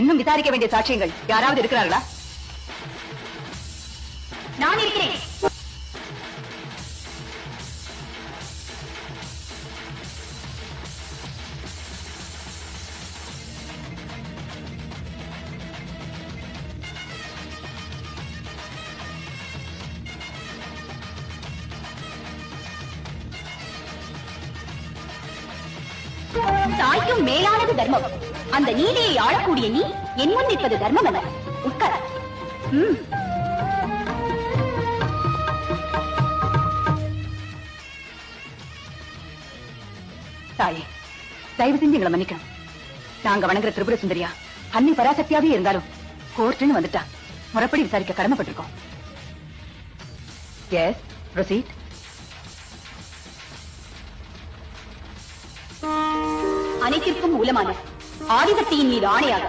இன்னும் விசாரிக்க வேண்டிய சாட்சியங்கள் யாராவது இருக்கிறார்களா? நான் இருக்கிறேன். தாய்க்கும் மேலானது தர்மம். அந்த நீதியை ஆளக்கூடிய நீ என் முன் நிற்பது தர்மம் அல்ல உட்கார. தாயே தயவு செஞ்சு எங்களை மன்னிக்கணும். நாங்க வணங்குற திரிபுர சுந்தரியா அன்னை பராசக்தியாவே இருந்தாலும் கோர்ட்டுன்னு வந்துட்டா. முறைப்படி விசாரிக்க கடமைப்பட்டிருக்கோம். எஸ் ப்ரொசீட் அனைத்திற்கும் மூலமான ஆதிசக்தியின் மீது ஆணையாக